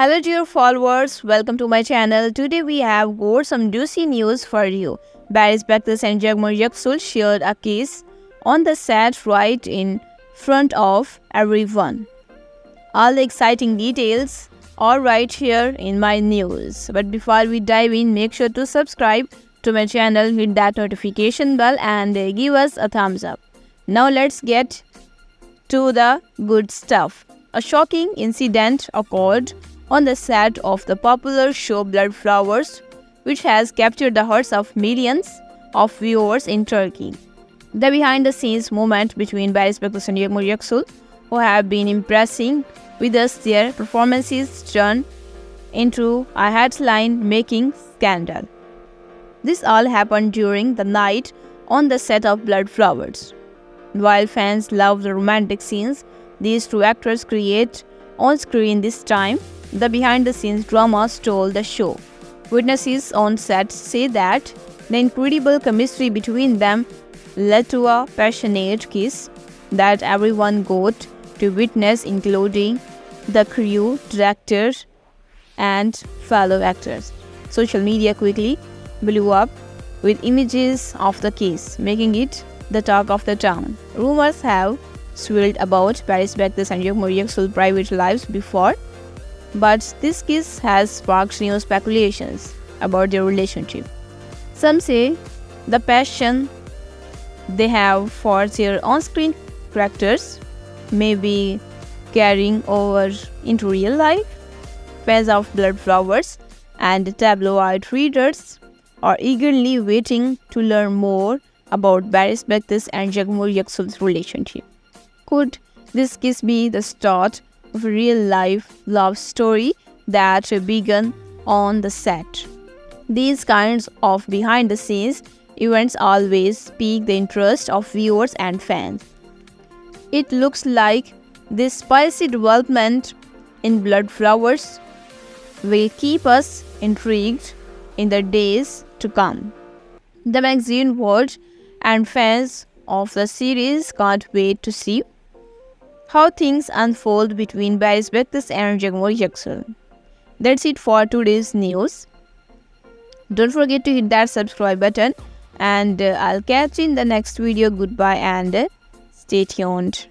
Hello dear followers, welcome to my channel. Today we have got some juicy news for you. Barry Spectors and Jagmoor Yaksul shared a kiss on the set right in front of everyone. All the exciting details are right here in my news. But before we dive in, make sure to subscribe to my channel, hit that notification bell and give us a thumbs up. Now let's get to the good stuff. A shocking incident occurred on the set of the popular show Blood Flowers, which has captured the hearts of millions of viewers in Turkey. The behind the scenes moment between Barış Bektaş and Yağmur Yaksul, who have been impressing with us their performances turned into a headline making scandal. This all happened during the night on the set of Blood Flowers. While fans love the romantic scenes these two actors create on screen this time, the behind the scenes drama stole the show. Witnesses on set say that the incredible chemistry between them led to a passionate kiss that everyone got to witness, including the crew, director, and fellow actors. Social media quickly blew up with images of the kiss, making it the talk of the town. Rumors have swirled about Paris Bektas and Yagmur Yaksul's private lives before, but this kiss has sparked new speculations about their relationship. Some say the passion they have for their on-screen characters may be carrying over into real life. Fans of Blood Flowers and tabloid readers are eagerly waiting to learn more about Barış Bektas and Jagmur Yaksul's relationship. Could this kiss be the start real life love story that began on the set? These kinds of behind the scenes events always pique the interest of viewers and fans. It looks like this spicy development in Blood Flowers will keep us intrigued in the days to come. The magazine world and fans of the series can't wait to see how things unfold between Barış Bektas and Jagmoor Yaksul. That's it for today's news. Don't forget to hit that subscribe button and uh, I'll catch you in the next video. Goodbye and uh, stay tuned.